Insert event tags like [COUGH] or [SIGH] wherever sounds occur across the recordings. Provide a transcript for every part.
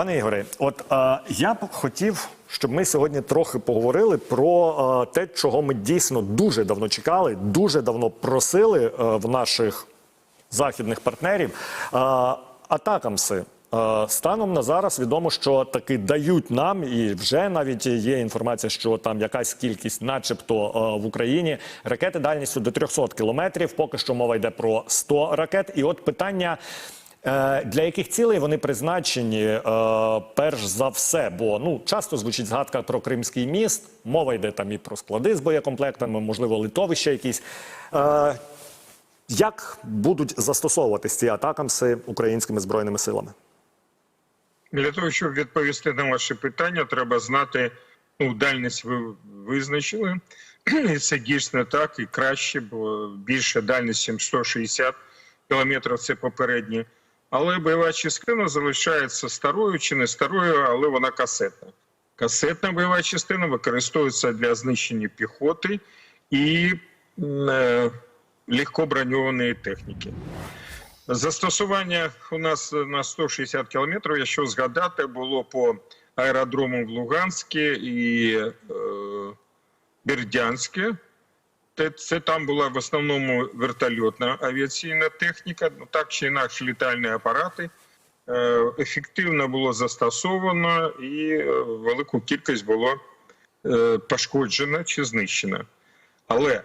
Пане Ігоре, от е, я б хотів, щоб ми сьогодні трохи поговорили про е, те, чого ми дійсно дуже давно чекали, дуже давно просили е, в наших західних партнерів. Е, атакамси. Станом на зараз відомо, що таки дають нам, і вже навіть є інформація, що там якась кількість, начебто, е, в Україні ракети дальністю до 300 кілометрів. Поки що мова йде про 100 ракет. І от питання. Е, Для яких цілей вони призначені е, перш за все? Бо ну часто звучить згадка про Кримський міст. Мова йде там і про склади з боєкомплектами, можливо, литовища якісь. Е, як будуть застосовуватись ці атакамси українськими збройними силами? Для того, щоб відповісти на ваше питання, треба знати, ну, дальність ви визначили. І це дійсно так, і краще, бо більше дальність, ніж 160 кілометрів, це попередні. Але бойова частина залишається старою чи не старою, але вона касетна. Касетна бойова частина використовується для знищення піхоти і е, легкоброньованої техніки. Застосування у нас на 160 кілометрів, якщо згадати, було по аеродромам в Луганське і е, Бердянське. Це, це там була в основному вертольотна авіаційна техніка, ну так чи інакше літальні апарати. Е, ефективно було застосовано і е, велику кількість було е, пошкоджено чи знищено. Але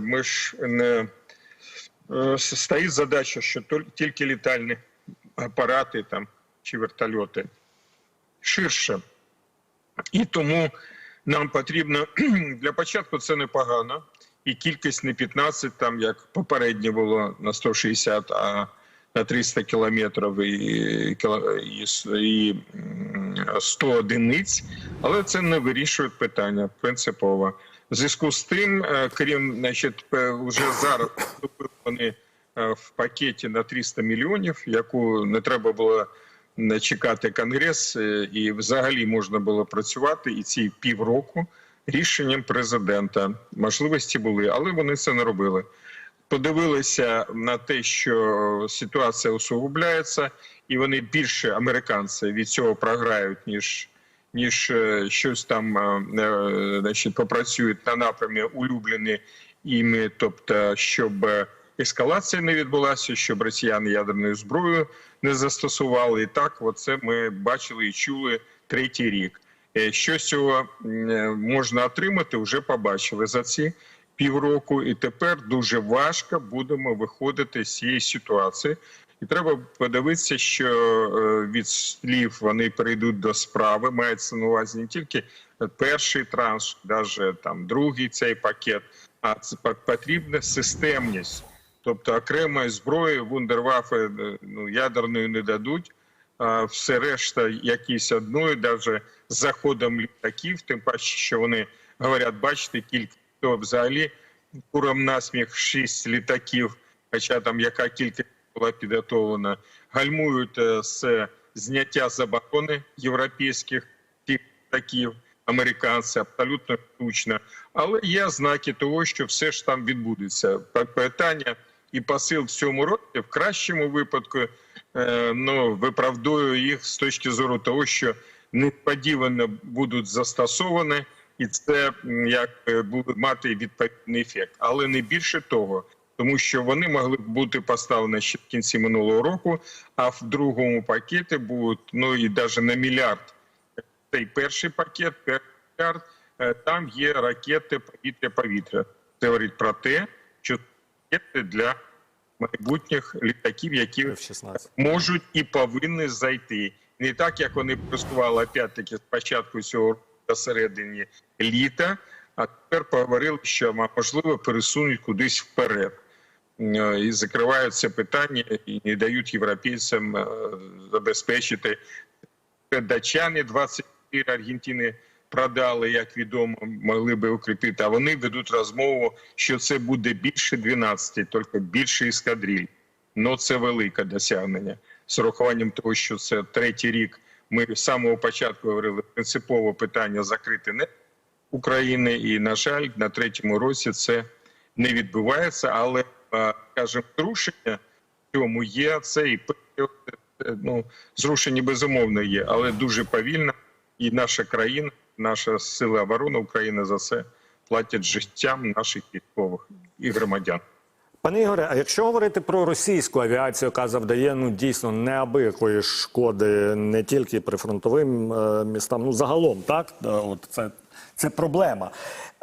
ми ж не стоїть задача, що тільки літальні апарати там чи вертольоти ширше. І тому нам потрібно [CLEARS THROAT] для початку це непогано, і кількість не 15, там як попереднє було на 160, а на 300 кілометрів і, і, с- і 100 одиниць, але це не вирішує питання принципово. В зв'язку з тим, е, крім значить, вже зараз вони е, в пакеті на 300 мільйонів, яку не треба було чекати конгрес, е, і взагалі можна було працювати і ці півроку рішенням президента. Можливості були, але вони це не робили. Подивилися на те, що ситуація усугубляється, і вони більше американці від цього програють, ніж ніж е, щось там е, значить, попрацюють на напрямі улюблені іми, тобто щоб ескалація не відбулася, щоб росіяни ядерною зброєю не застосували. І так, оце ми бачили і чули третій рік. Е, Що з цього е, можна отримати, вже побачили за ці півроку, і тепер дуже важко будемо виходити з цієї ситуації. І треба подивитися, що е, від слів вони перейдуть до справи. Мається на увазі не тільки перший транш, навіть там другий цей пакет, а потрібна системність. Тобто окремої зброї вундервафи е, ну, ядерної не дадуть. А все решта якісь одною, навіть з заходом літаків, тим паче, що вони говорять, бачите, кілька то взагалі куром насміх шість літаків, хоча там яка кількість була підготовлена, гальмують е, з зняття заборони європейських літаків, американці абсолютно штучно. Але є знаки того, що все ж там відбудеться. Питання і посил в цьому році в кращому випадку е, ну, виправдую їх з точки зору того, що несподівано будуть застосовані, і це як буде мати відповідний ефект, але не більше того. Тому що вони могли б бути поставлені ще в кінці минулого року, а в другому пакеті будуть ну і навіть на мільярд. Цей перший пакет, перший мільярд, е, там є ракети повітря-повітря. Це говорить про те, що ракети для майбутніх літаків, які можуть і повинні зайти. Не так, як вони просували опять-таки спочатку цього року до середини літа, а тепер поговорили, що можливо пересунуть кудись вперед. Е, І закривають це питання і не дають європейцям е, забезпечити. Датчани 24 Аргентини продали, як відомо, могли би укріпити. А вони ведуть розмову, що це буде більше 12, тільки більше ескадриль. Ну це велике досягнення з урахуванням того, що це третій рік. Ми з самого початку говорили принципове питання закрити не України, і на жаль, на третьому році це не відбувається. Але скажімо, зрушення в цьому є це і е, ну, зрушення безумовно є, але дуже повільно. І наша країна, наша сили оборони України за це платять життям наших військових і громадян. Пане Ігоре, а якщо говорити про російську авіацію, яка завдає ну дійсно неабиякої шкоди не тільки прифронтовим е, містам, ну загалом, так от це, це проблема.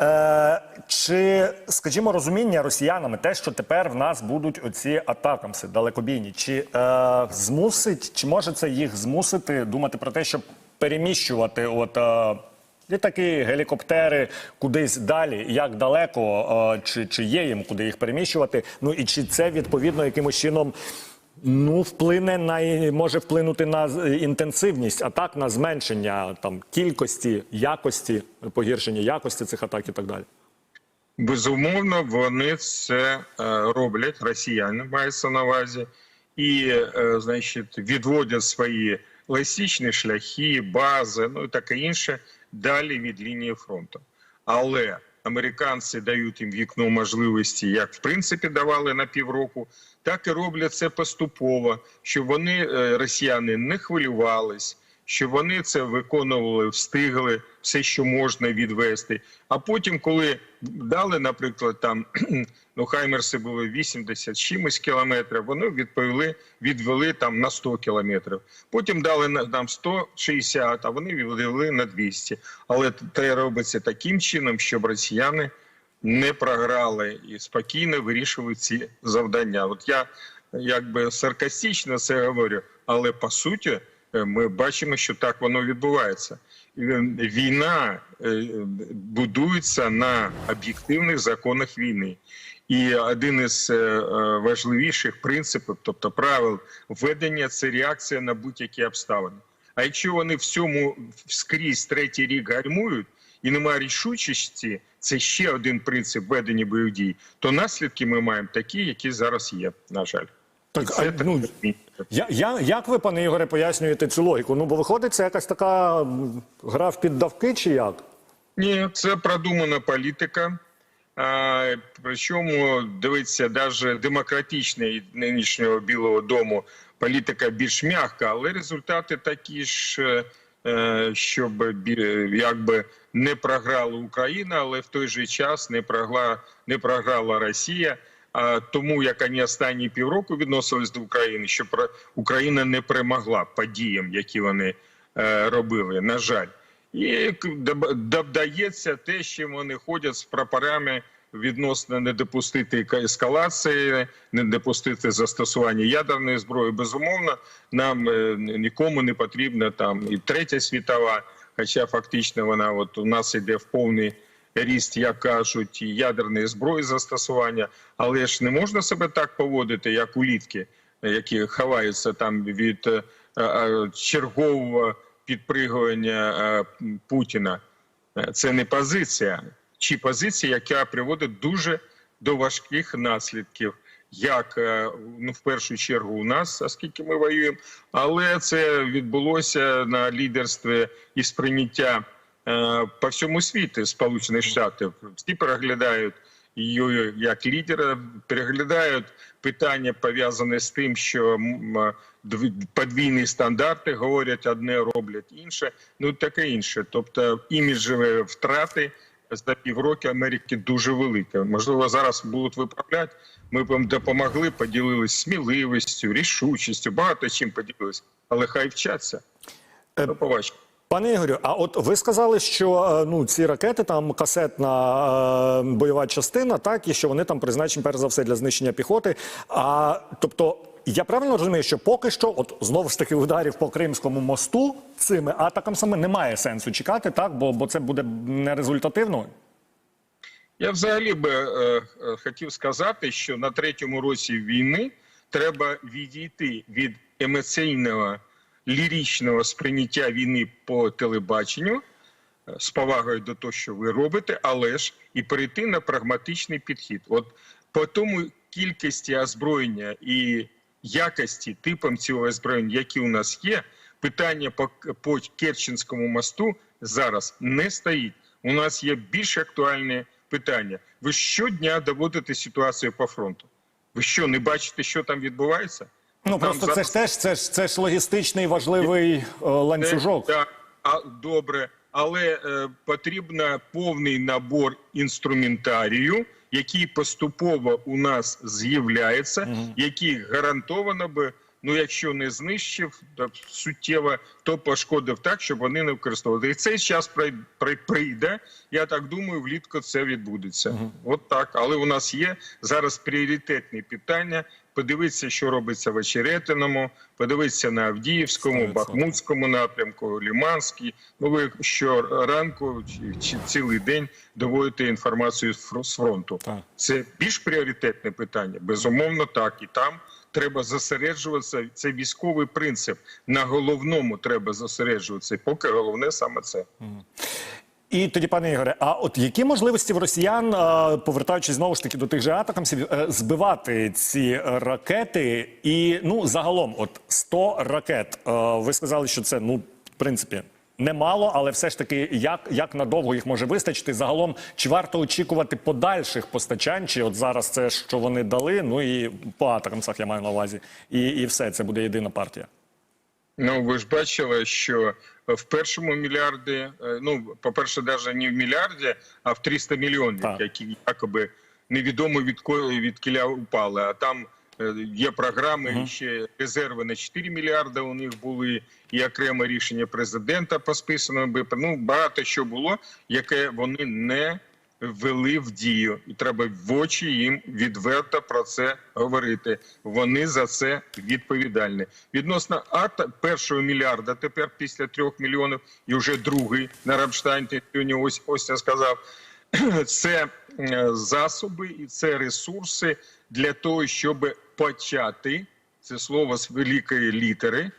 Е, чи, скажімо, розуміння росіянами, те, що тепер в нас будуть оці атакамси далекобійні, чи е, змусить, чи може це їх змусити думати про те, щоб переміщувати от. Е, Літаки, гелікоптери кудись далі, як далеко, е, чи, чи є їм куди їх переміщувати? Ну і чи це відповідно якимось чином ну, вплине на може вплинути на інтенсивність атак, на зменшення там кількості, якості, погіршення якості цих атак і так далі? Безумовно, вони це е, роблять, росіяни мається на увазі, і, значить, відводять свої логістичні шляхи, бази, ну і таке інше далі від лінії фронту. Але американці дають їм вікно можливості, як в принципі давали на півроку, так і роблять це поступово, щоб вони, е, росіяни, не хвилювались, щоб вони це виконували, встигли все, що можна відвести. А потім, коли дали, наприклад, там [CLEARS THROAT] ну хаймерси були 80 чимось кілометрів, вони відповіли, відвели там на 100 кілометрів. Потім дали на- нам 160, а вони відвели на 200. Але це робиться таким чином, щоб росіяни не програли і спокійно вирішували ці завдання. От я якби саркастично це говорю, але по суті ми бачимо, що так воно відбувається. Е, Війна е, будується на об'єктивних законах війни. І один із е, е, важливіших принципів, тобто правил ведення, це реакція на будь-які обставини. А якщо вони в цьому скрізь третій рік гальмують і немає рішучості, це ще один принцип ведення бойових дій, то наслідки ми маємо такі, які зараз є, на жаль. Так, а, ну, я, я, як ви, пане Ігоре, пояснюєте цю логіку? Ну, бо виходить, це якась така гра в піддавки чи як? Ні, це продумана політика. А, причому дивиться, навіть демократична і нинішнього Білого Дому політика більш м'яка, але результати такі ж, е, е, щоб якби не програла Україна, але в той же час не програла, не програла Росія. Тому як вони останні півроку відносились до України, про- Україна не перемогла подіям, які вони е, робили. На жаль. І додається те, що вони ходять з прапорами відносно не допустити ескалації, не допустити застосування ядерної зброї. Безумовно, нам е, нікому не потрібна там і третя світова, хоча фактично вона от у нас іде в повний ріст, як кажуть, ядерної зброї застосування, але ж не можна себе так поводити, як улітки, які ховаються там від е, е, чергового підпригування е, Путіна. Це не позиція, чи позиція, яка приводить дуже до важких наслідків, як ну в першу чергу у нас, оскільки ми воюємо, але це відбулося на лідерстві і сприйняття по всьому світу Сполучених Штатів. Всі переглядають її як лідера, переглядають питання пов'язане з тим, що е, подвійні стандарти говорять одне, роблять інше. Ну таке інше. Тобто іміджеві втрати за півроку Америки дуже великі. Можливо, зараз будуть виправляти. Ми б їм допомогли, поділились сміливістю, рішучістю, багато чим поділились. Але хай вчаться. До побачення. Пане Ігорю, а от ви сказали, що е, ну ці ракети, там касетна е, бойова частина, так і що вони там призначені перш за все для знищення піхоти. А тобто, я правильно розумію, що поки що, от знову ж таки, ударів по Кримському мосту цими атаками немає сенсу чекати, так бо, бо це буде нерезультативно. Я взагалі би е, е, хотів сказати, що на третьому році війни треба відійти від емоційного ліричного сприйняття війни по телебаченню е, з повагою до того, що ви робите, але ж і перейти на прагматичний підхід. От по тому кількості озброєння і якості типам цього озброєння, які у нас є, питання по, по Керченському мосту зараз не стоїть. У нас є більш актуальне питання. Ви щодня доводите ситуацію по фронту. Ви що, не бачите, що там відбувається? Ну просто це ж теж це ж це ж логістичний важливий е, ланцюжок. Так, а, добре, але е, потрібен повний набор інструментарію, який поступово у нас з'являється, який гарантовано би. Ну, якщо не знищив то суттєво, то пошкодив так, щоб вони не використовували. І цей час прий- при- прийде. Я так думаю, влітку це відбудеться. От так. Але у нас є зараз пріоритетні питання. Подивитися, що робиться в Очеретиному, подивитися на Авдіївському, Бахмутському напрямку, Ліманський. Ну ви щоранку чи, чи цілий день доводите інформацію з з фронту. Так. Це більш пріоритетне питання. Безумовно, так і там треба зосереджуватися. Це військовий принцип. На головному треба зосереджуватися. Поки головне саме це. І тоді, пане Ігоре, а от які можливості в росіян, е, повертаючись знову ж таки до тих же атакамсів, е, збивати ці ракети? І ну загалом, от 100 ракет. е, Ви сказали, що це ну в принципі. Немало, але все ж таки, як, як надовго їх може вистачити? Загалом, чи варто очікувати подальших постачань? Чи от зараз це що вони дали? Ну і по атакамсах я маю на увазі, і, і все це буде єдина партія. Ну ви ж бачили, що в першому мільярді, е, ну по-перше, навіть не в мільярді, а в 300 мільйонів, Так. які якоби невідомо від від кіля упали. А там е, є програми, і ще резерви на 4 мільярди у них були, і окреме рішення президента по списаному. Ну багато що було, яке вони не ввели в дію, і треба в очі їм відверто про це говорити. Вони за це відповідальні. Відносно ата першого мільярда, тепер після трьох мільйонів, і вже другий на Рамштайн сьогодні ось ось я сказав. [CLEARS THROAT] Це е, засоби і це ресурси для того, щоб почати це слово з великої літери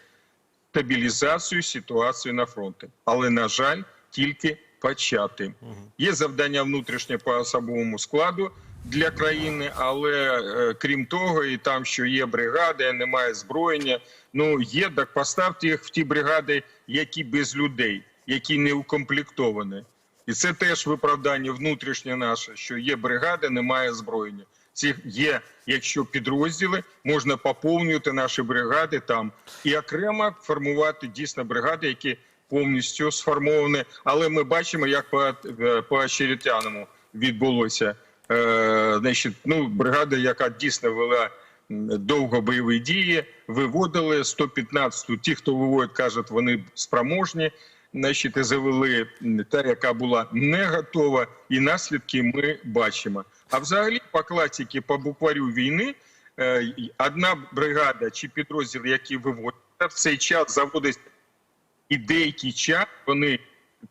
стабілізацію ситуації на фронті. Але, на жаль, тільки почати. Є завдання внутрішнє по особовому складу для країни, але е, крім того, і там, що є бригади, немає зброєння. Ну є, так поставте їх в ті бригади, які без людей, які не укомплектовані. І це теж виправдання внутрішнє наше, що є бригади, немає зброєння. Ці є, якщо підрозділи, можна поповнювати наші бригади там і окремо формувати дійсно бригади, які повністю сформовані. Але ми бачимо, як по, е, по Очеретяному відбулося. Е, значить, ну, бригада, яка дійсно вела довго бойові дії, виводили 115-ту. Ті, хто виводить, кажуть, вони спроможні. Значить, завели та, яка була не готова, і наслідки ми бачимо. А взагалі, по класіки, по букварю війни, е, одна бригада чи підрозділ, які виводять, в цей час заводить і деякий час вони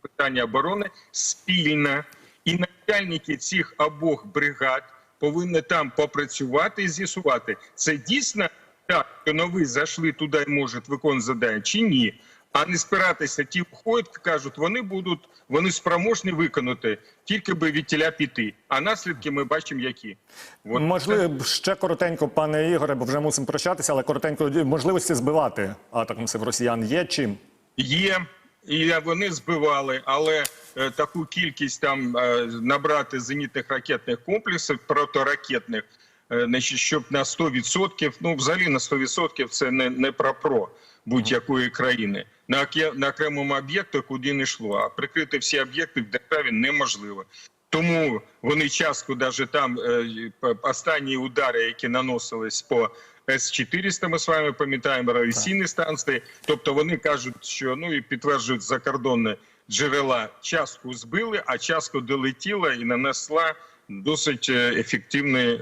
питання оборони спільно, і начальники цих обох бригад повинні там попрацювати і з'ясувати, це дійсно так, що нові зайшли туди і можуть виконувати завдання, чи ні. А не спиратися, ті входять, кажуть, вони будуть, вони спроможні виконати, тільки би від тіля піти. А наслідки ми бачимо, які. От Можливо, ще коротенько, пане Ігоре, бо вже мусимо прощатися, але коротенько можливості збивати атакамсів росіян є чим? Є, і вони збивали, але е, таку кількість там е, набрати зенітних ракетних комплексів протиракетних, е, значить, щоб на 100%, ну взагалі на 100% це не, не про про будь-якої країни. На, на окремому об'єкту куди не йшло, а прикрити всі об'єкти в державі неможливо. Тому вони часто навіть там е, останні удари, які наносились по С-400, ми з вами пам'ятаємо, раційні станції. Тобто вони кажуть, що ну і підтверджують закордонні джерела, частку збили, а частку долетіла і нанесла досить е, ефективну е,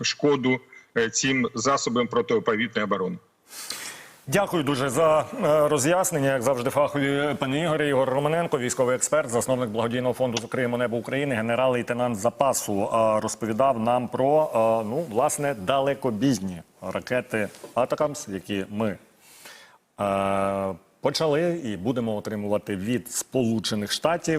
е, шкоду цим засобам протиповітної оборони. Дякую дуже за е, роз'яснення. Як завжди, фахові пане Ігорі Ігор Романенко, військовий експерт, засновник благодійного фонду «Закриємо небо України, генерал-лейтенант запасу, е, розповідав нам про е, ну власне далекобійні ракети Атакамс, які ми е, почали і будемо отримувати від Сполучених Штатів.